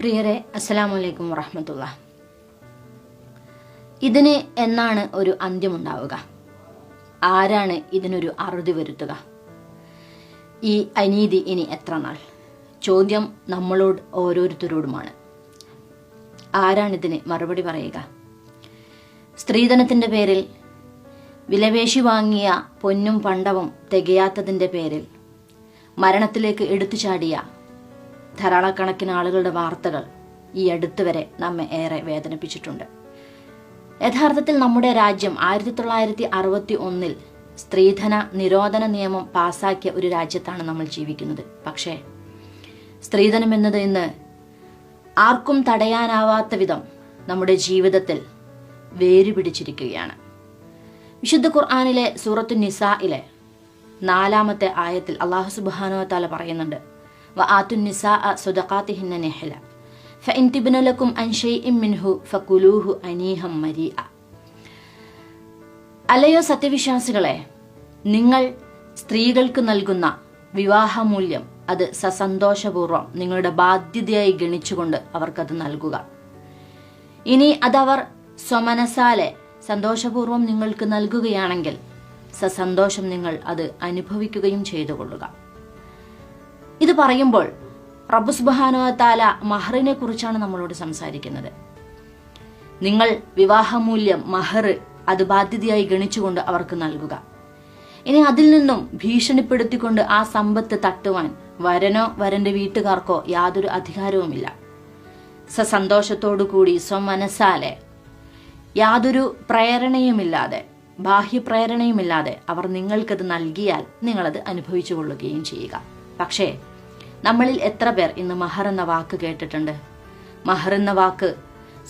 പ്രിയരെ അസ്സലാമു അലൈക്കും വറഹമത്തുള്ള ഇതിന് എന്നാണ് ഒരു അന്ത്യമുണ്ടാവുക? ആരാണ് ഇതിനൊരു അറുതി വരുത്തുക? ഈ അനീതി ഇനി എത്ര നാൾ? ചോദ്യം നമ്മളോട് ഓരോരുത്തരോടുമാണ്. ആരാണിതിന് മറുപടി പറയുക? സ്ത്രീധനത്തിന്റെ പേരിൽ വിലവേശി വാങ്ങിയ പൊന്നും പണ്ടവും തികയാത്തതിന്റെ പേരിൽ മരണത്തിലേക്ക് എടുത്തു ചാടിയ ധാരാളക്കണക്കിന് ആളുകളുടെ വാർത്തകൾ ഈ അടുത്ത് വരെ നമ്മെ ഏറെ വേദനിപ്പിച്ചിട്ടുണ്ട്. യഥാർത്ഥത്തിൽ നമ്മുടെ രാജ്യം ആയിരത്തി തൊള്ളായിരത്തി അറുപത്തി ഒന്നിൽ സ്ത്രീധന നിരോധന നിയമം പാസാക്കിയ ഒരു രാജ്യത്താണ് നമ്മൾ ജീവിക്കുന്നത്. പക്ഷേ സ്ത്രീധനം എന്നത് ഇന്ന് ആർക്കും തടയാനാവാത്ത വിധം നമ്മുടെ ജീവിതത്തിൽ വേരുപിടിച്ചിരിക്കുകയാണ് വിശുദ്ധ ഖുർആാനിലെ സൂറത്തു നിസായിലെ നാലാമത്തെ ആയത്തിൽ അള്ളാഹു സുബാനോ താല പറയുന്നുണ്ട് വ النساء صدقاتهن نحلة. فإن تبن لكم ലക്കും അൻ منه മിൻഹു ഫകുലൂഹു അനീഹം അലയോ സത്യവിശ്വാസികളെ നിങ്ങൾ സ്ത്രീകൾക്ക് നൽകുന്ന വിവാഹമൂല്യം അത് സസന്തോഷപൂർവം നിങ്ങളുടെ ബാധ്യതയായി ഗണിച്ചുകൊണ്ട് അവർക്കത് നൽകുക. ഇനി അതവർ സ്വമനസാലെ സന്തോഷപൂർവം നിങ്ങൾക്ക് നൽകുകയാണെങ്കിൽ സസന്തോഷം നിങ്ങൾ അത് അനുഭവിക്കുകയും ചെയ്തു കൊള്ളുക ഇത് പറയുമ്പോൾ റബ്ബു സുബാനോ താല മഹറിനെ കുറിച്ചാണ് നമ്മളോട് സംസാരിക്കുന്നത്. നിങ്ങൾ വിവാഹമൂല്യം മഹർ അത് ബാധ്യതയായി ഗണിച്ചുകൊണ്ട് അവർക്ക് നൽകുക. ഇനി അതിൽ നിന്നും ഭീഷണിപ്പെടുത്തിക്കൊണ്ട് ആ സമ്പത്ത് തട്ടുവാൻ വരനോ വരന്റെ വീട്ടുകാർക്കോ യാതൊരു അധികാരവുമില്ല. സസന്തോഷത്തോടു കൂടി സ്വമനസാലെ യാതൊരു പ്രേരണയുമില്ലാതെ ബാഹ്യപ്രേരണയുമില്ലാതെ അവർ നിങ്ങൾക്കത് നൽകിയാൽ നിങ്ങളത് അനുഭവിച്ചു കൊള്ളുകയും ചെയ്യുക. പക്ഷേ നമ്മളിൽ എത്ര പേർ ഇന്ന് മഹർ എന്ന വാക്ക് കേട്ടിട്ടുണ്ട്? മഹർ എന്ന വാക്ക്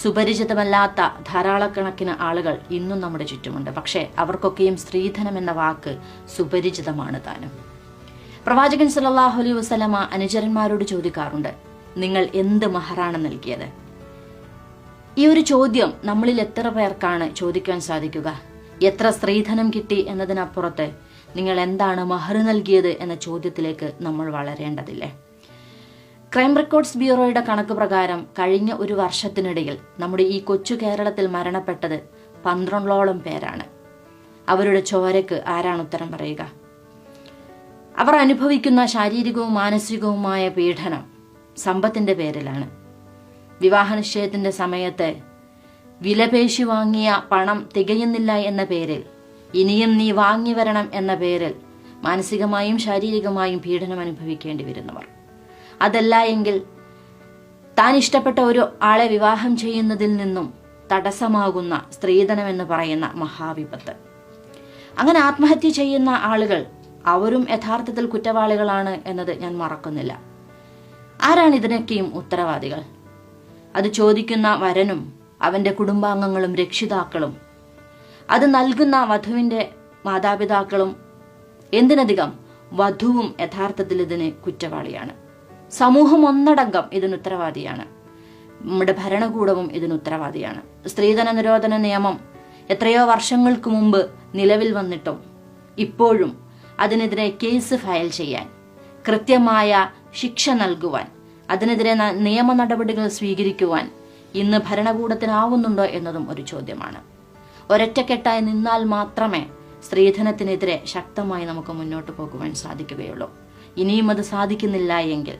സുപരിചിതമല്ലാത്ത ധാരാളക്കണക്കിന് ആളുകൾ ഇന്നും നമ്മുടെ ചുറ്റുമുണ്ട്. പക്ഷേ അവർക്കൊക്കെയും സ്ത്രീധനം എന്ന വാക്ക് സുപരിചിതമാണ് താനും. പ്രവാചകൻ സല്ലല്ലാഹു അലൈഹി വസല്ലമ അനുചരന്മാരോട് ചോദിക്കാറുണ്ട് നിങ്ങൾ എന്ത് മഹറാണ് നൽകിയത്? ഈ ഒരു ചോദ്യം നമ്മളിൽ എത്ര പേർക്കാണ് ചോദിക്കാൻ സാധിക്കുക? എത്ര സ്ത്രീധനം കിട്ടി എന്നതിനപ്പുറത്ത് നിങ്ങൾ എന്താണ് മഹർ നൽകിയത് എന്ന ചോദ്യത്തിലേക്ക് നമ്മൾ വളരേണ്ടതില്ലേ? ക്രൈം റെക്കോർഡ്സ് ബ്യൂറോയുടെ കണക്ക് പ്രകാരം കഴിഞ്ഞ ഒരു വർഷത്തിനിടയിൽ നമ്മുടെ ഈ കൊച്ചു കേരളത്തിൽ മരണപ്പെട്ടത് പന്ത്രണ്ടോളം പേരാണ്. അവരുടെ ചോരക്ക് ആരാണ് ഉത്തരം പറയുക? അവർ അനുഭവിക്കുന്ന ശാരീരികവും മാനസികവുമായ പീഡനം സമ്പത്തിന്റെ പേരിലാണ്. വിവാഹ നിശ്ചയത്തിന്റെ സമയത്ത് വിലപേശി വാങ്ങിയ പണം തികയുന്നില്ല എന്ന പേരിൽ ഇനിയും നീ വാങ്ങി വരണം എന്ന പേരിൽ മാനസികമായും ശാരീരികമായും പീഡനം അനുഭവിക്കേണ്ടി വരുന്നവർ. അതല്ല എങ്കിൽ താൻ ഇഷ്ടപ്പെട്ട ഒരു ആളെ വിവാഹം ചെയ്യുന്നതിൽ നിന്നും തടസ്സമാകുന്ന സ്ത്രീധനം എന്ന് പറയുന്ന മഹാവിപത്ത്. അങ്ങനെ ആത്മഹത്യ ചെയ്യുന്ന ആളുകൾ അവരും യഥാർത്ഥത്തിൽ കുറ്റവാളികളാണ് എന്നത് ഞാൻ മറക്കുന്നില്ല. ആരാണ് ഇതിനൊക്കെയും ഉത്തരവാദികൾ? അത് ചോദിക്കുന്ന വരനും അവന്റെ കുടുംബാംഗങ്ങളും രക്ഷിതാക്കളും അത് നൽകുന്ന വധുവിന്റെ മാതാപിതാക്കളും എന്തിനധികം വധുവും യഥാർത്ഥത്തിൽ ഇതിന് കുറ്റവാളിയാണ്. സമൂഹം ഒന്നടങ്കം ഇതിന് ഉത്തരവാദിയാണ്. നമ്മുടെ ഭരണകൂടവും ഇതിന് ഉത്തരവാദിയാണ്. സ്ത്രീധന നിരോധന നിയമം എത്രയോ വർഷങ്ങൾക്ക് മുമ്പ് നിലവിൽ വന്നിട്ടും ഇപ്പോഴും അതിനെതിരെ കേസ് ഫയൽ ചെയ്യാൻ കൃത്യമായ ശിക്ഷ നൽകുവാൻ അതിനെതിരെ നിയമ നടപടികൾ സ്വീകരിക്കുവാൻ ഇന്ന് ഭരണകൂടത്തിനാവുന്നുണ്ടോ എന്നതും ഒരു ചോദ്യമാണ്. ഒരൊറ്റക്കെട്ടായി നിന്നാൽ മാത്രമേ സ്ത്രീധനത്തിനെതിരെ ശക്തമായി നമുക്ക് മുന്നോട്ട് പോകുവാൻ സാധിക്കുകയുള്ളൂ. ഇനിയും അത് സാധിക്കുന്നില്ല എങ്കിൽ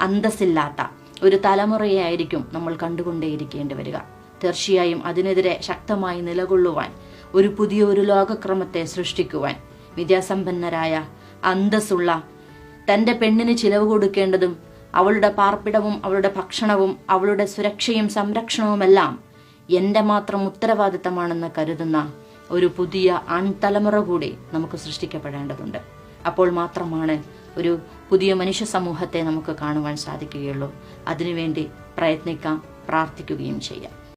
അന്തസ്സില്ലാത്ത ഒരു തലമുറയായിരിക്കും നമ്മൾ കണ്ടുകൊണ്ടേയിരിക്കേണ്ടി വരിക. തീർച്ചയായും അതിനെതിരെ ശക്തമായി നിലകൊള്ളുവാൻ ഒരു പുതിയ ഒരു ലോകക്രമത്തെ സൃഷ്ടിക്കുവാൻ വിദ്യാസമ്പന്നരായ അന്തസ്സുള്ള തന്റെ പെണ്ണിന് ചിലവ് കൊടുക്കേണ്ടതും അവളുടെ പാർപ്പിടവും അവളുടെ ഭക്ഷണവും അവളുടെ സുരക്ഷയും സംരക്ഷണവുമെല്ലാം എന്റെ മാത്രം ഉത്തരവാദിത്തമാണെന്ന് കരുതുന്ന ഒരു പുതിയ ആൺതലമുറ കൂടി നമുക്ക് സൃഷ്ടിക്കപ്പെടേണ്ടതുണ്ട്. അപ്പോൾ മാത്രമാണ് ഒരു പുതിയ മനുഷ്യ സമൂഹത്തെ നമുക്ക് കാണുവാൻ സാധിക്കുകയുള്ളൂ. അതിനുവേണ്ടി പ്രയത്നിക്കാം പ്രാർത്ഥിക്കുകയും ചെയ്യാം.